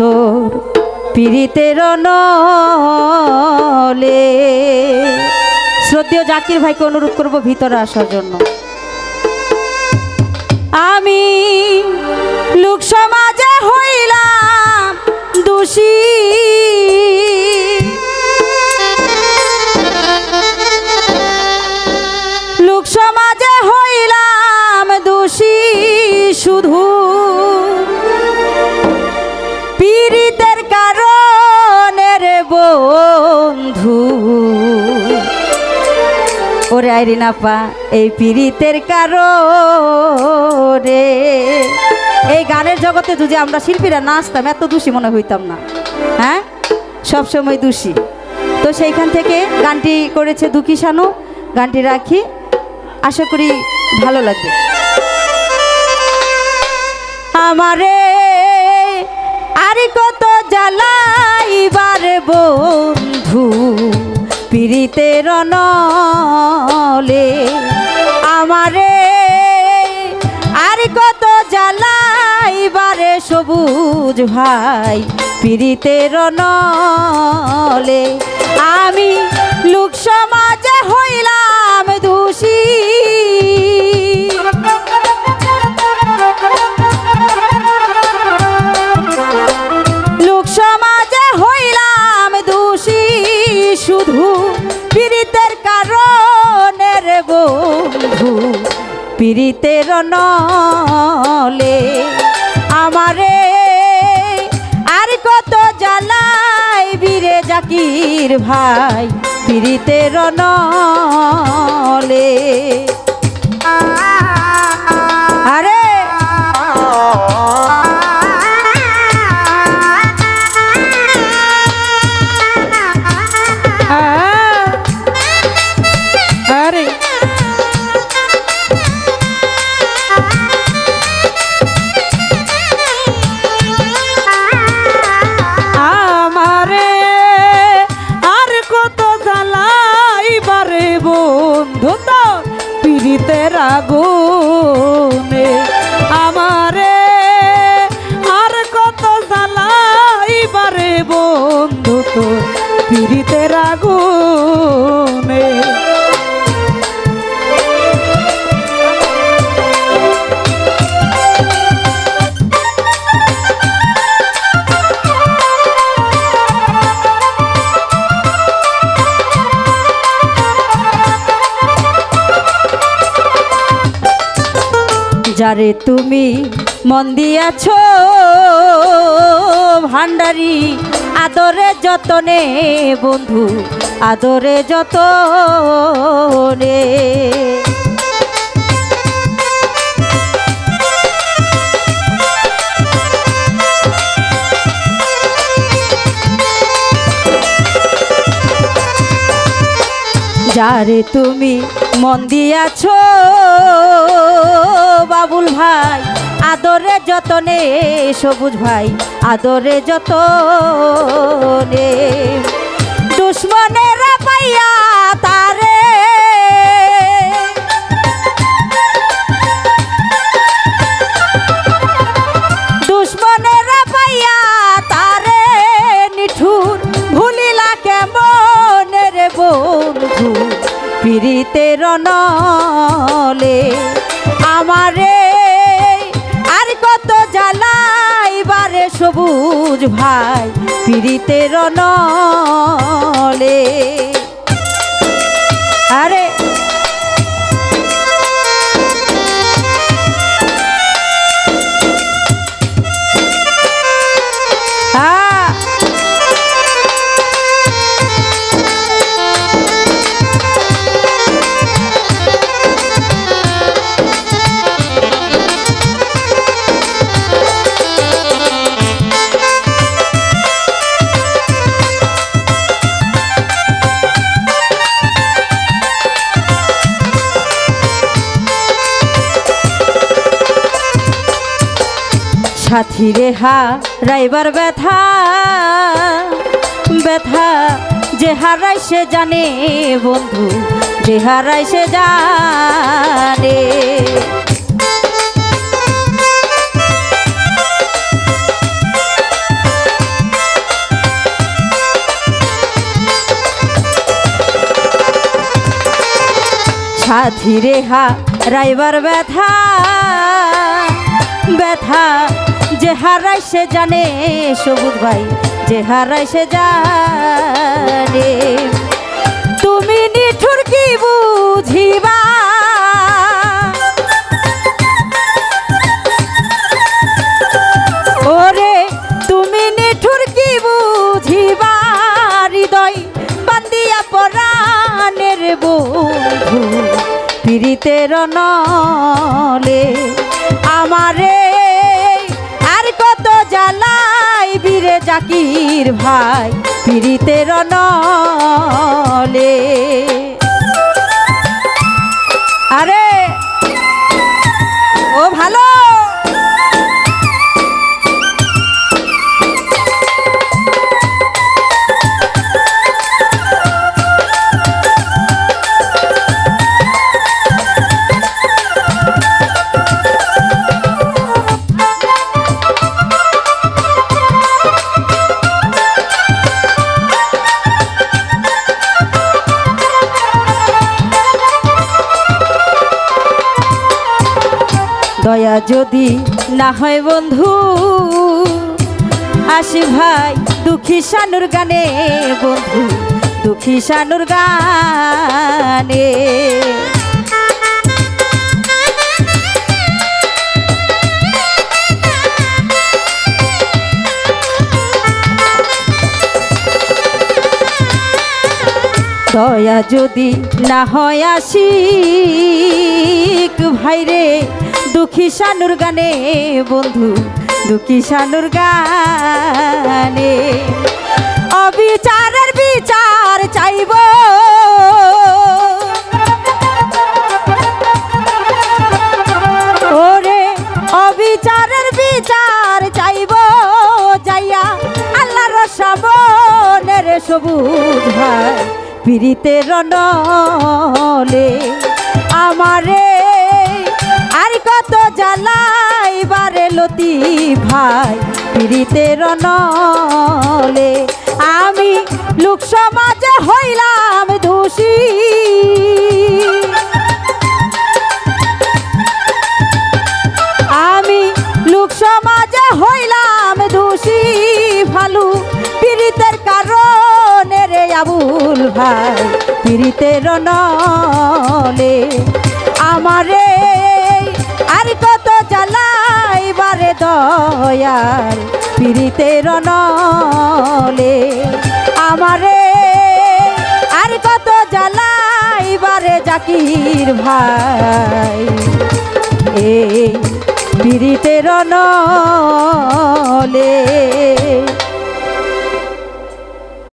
তোর পীড়িতের নলে। শ্রদ্ধেয় জাকির ভাইকে অনুরোধ করব ভিতরে আসার জন্য। আমি লোক সমাজে হইলাম দোষী। লোক সমাজে হইলাম দোষী শুধু ওরে আইরিনাপা এই পীড়িতের কারণে। এই গানের জগতে যদি আমরা শিল্পীরা নাচতাম, এত দোষী মনে হইতাম না। হ্যাঁ? সবসময় দোষী। তো সেইখান থেকে গানটি করেছে দুঃখী শানু, গানটি রাখি। আশা করি ভালো লাগবে। আমারে আর কত জ্বালাইবার বন্ধু পীড়িতের নলে আমারে আর কত জ্বালাইবারে সবুজ ভাই। পীড়িতের নলে আমি লোক সমাজে হইলাম বন্ধু পীড়িতের নলে আমারে আর কত জ্বালাই বীরে জাকির ভাই পীড়িতের নলে। পীড়িতের আগুনে। যারে তুমি মন দিয়াছ ভান্ডারি আদরে যতনে বন্ধু আদরে যতনে। যারে তুমি মন দিয়াছ বাবুল ভাই আদরে যতনে, সবুজ ভাই, আদরে যতনে। দুশ্মনেরা পাইয়া তারে। দুশ্মনেরা পাইয়া তারে, নিঠুর ভুলিলা কেমন রে বন্ধু? পীড়িতের নলে আমারে সবুজ ভাই পীড়িতের নলে। সাথী রেহা রাইবার ব্যথা। ব্যথা যে হারাই সে জানে, বন্ধু, যে হারাই সে জানে। সাথী রেহা রাইবার ব্যথা। ব্যথা যে হারাই সে জানে, সবুজ ভাই, যে হারাই সে জানে। তুমি নিঠুর কি বুঝিবা? ওরে, তুমি বুঝিবা? হৃদয় নলে আমারে জ্বালাই বীরে জাকির ভাই পীড়িতের নলে। আরে ও ভালো? দয়া যদি না হয় বন্ধু, আসি ভাই দুঃখী শানুর গানে বন্ধু, দুঃখী শানুর গানে। দয়া যদি না হয় আশিক ভাইরে দুঃখী শানুর গানে, বন্ধু, দুঃখী শানুর গানে। অবিচারের বিচার চাইব। ওরে, অবিচারের বিচার চাইব, যাইয়া আল্লাহর সামনের সবুজ ভাই পীড়িতের নলে। আমারে কত জ্বালাই, বারে লতি ভাই, পীড়িতের নলে। আমি লোক সমাজে হইলাম দোষী। আমি লোক সমাজে হইলাম দোষী, ভালু। পীড়িতের কারণে রে আবুল ভাই, পীড়িতের নলে। আমারে আর কত জ্বালাইবারে দয়াল পীড়িতের নলে আমারে আর কত জ্বালাইবারে জাকির ভাই। এই পীড়িতের নলে